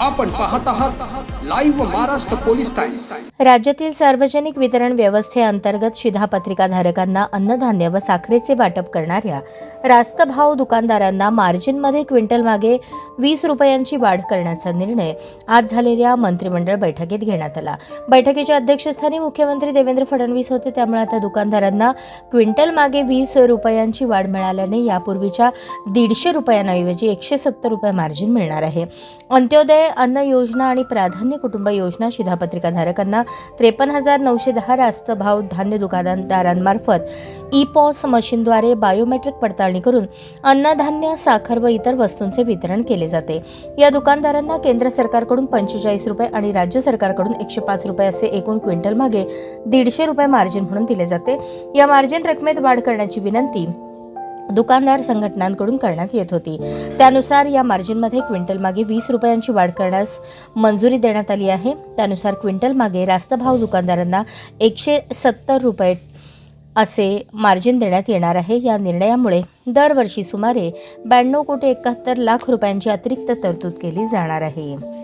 आपण पाहत आहात लाईव्ह महाराष्ट्र पोलीस राज्यातील सार्वजनिक वितरण व्यवस्थेअंतर्गत शिधापत्रिकाधारकांना अन्नधान्य व साखरेचे वाटप करणाऱ्या रास्त भाव दुकानदारांना मार्जिनमध्ये क्विंटल मागे वीस रुपयांची वाढ करण्याचा निर्णय आज झालेल्या मंत्रिमंडळ बैठकीत घेण्यात आला. बैठकीच्या अध्यक्षस्थानी मुख्यमंत्री देवेंद्र फडणवीस होते. त्यामुळे आता दुकानदारांना क्विंटल मागे वीस रुपयांची वाढ मिळाल्याने यापूर्वीच्या दीडशे रुपयांऐवजी एकशे सत्तर रुपये मार्जिन मिळणार आहे. अंत्योदय अन्न योजना आणि प्राधान्य कुटुंब योजना शिधापत्रिकाधारकांना त्रेपन्न हजार नऊशे दहा रास्त भाव धान्य दुकानदारांमार्फत ई पॉस मशीनद्वारे बायोमेट्रिक पडताळणी करून अन्नधान्य साखर व इतर वस्तूंचे वितरण केले जाते. या दुकानदारांना केंद्र सरकारकडून पंचेचाळीस रुपये आणि राज्य सरकारकडून एकशे पाच रुपये असे एकूण क्विंटल मागे दीडशे रुपये मार्जिन म्हणून दिले जाते. या मार्जिन रकमेत वाढ करण्याची विनंती दुकानदार संघटनांकडून करण्यात येत होती. त्यानुसार या मार्जिनमध्ये क्विंटल मागे वीस रुपयांची वाढ करण्यास मंजुरी देण्यात आली आहे. त्यानुसार क्विंटल मागे रास्त भाव दुकानदारांना एकशे सत्तर रुपये असे मार्जिन देण्यात येणार आहे. या निर्णयामुळे दरवर्षी सुमारे ब्याण्णव कोटी एकाहत्तर लाख रुपयांची अतिरिक्त तरतूद केली जाणार आहे.